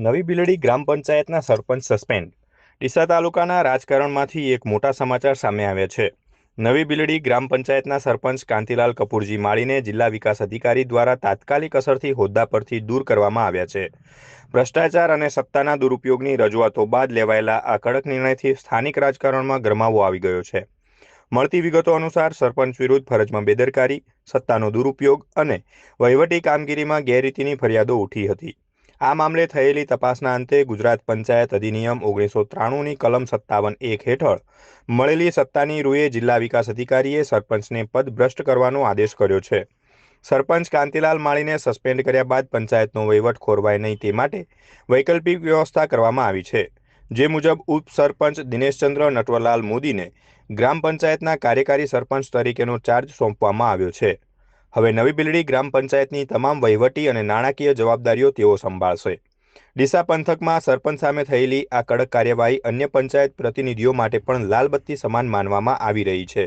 નવી બિલડી ગ્રામ પંચાયતના સરપંચ સસ્પેન્ડ. ડીસા તાલુકાના રાજકારણમાંથી એક મોટા સમાચાર સામે આવ્યા છે. નવી બિલડી ગ્રામ પંચાયતના સરપંચ કાંતિલાલ કપૂરજી માળીને જિલ્લા વિકાસ અધિકારી દ્વારા તાત્કાલિક અસરથી હોદ્દા પરથી દૂર કરવામાં આવ્યા છે. ભ્રષ્ટાચાર અને સત્તાના દુરુપયોગની રજૂઆતો બાદ લેવાયેલા આ કડક નિર્ણયથી સ્થાનિક રાજકારણમાં ગરમાવો આવી ગયો છે. મળતી વિગતો અનુસાર સરપંચ વિરુદ્ધ ફરજમાં બેદરકારી, સત્તાનો દુરુપયોગ અને વહીવટી કામગીરીમાં ગેરરીતિની ફરિયાદો ઉઠી હતી. આ મામલે થયેલી તપાસના અંતે ગુજરાત પંચાયત અધિનિયમ ઓગણીસો ત્રાણુંની કલમ સત્તાવન એક હેઠળ મળેલી સત્તાની રૂએ જિલ્લા વિકાસ અધિકારીએ સરપંચને પદ ભ્રષ્ટ કરવાનો આદેશ કર્યો છે. સરપંચ કાંતિલાલ માળીને સસ્પેન્ડ કર્યા બાદ પંચાયતનો વહીવટ ખોરવાય નહીં તે માટે વૈકલ્પિક વ્યવસ્થા કરવામાં આવી છે. જે મુજબ ઉપસરપંચ દિનેશચંદ્ર નટવરલાલ મોદીને ગ્રામ પંચાયતના કાર્યકારી સરપંચ તરીકેનો ચાર્જ સોંપવામાં આવ્યો છે. હવે નવી બિલડી ગ્રામ પંચાયતની તમામ વહીવટી અને નાણાકીય જવાબદારીઓ તેઓ સંભાળશે. ડીસા પંથકમાં સરપંચ સામે થયેલી આ કડક કાર્યવાહી અન્ય પંચાયત પ્રતિનિધિઓ માટે પણ લાલબત્તી સમાન માનવામાં આવી રહી છે.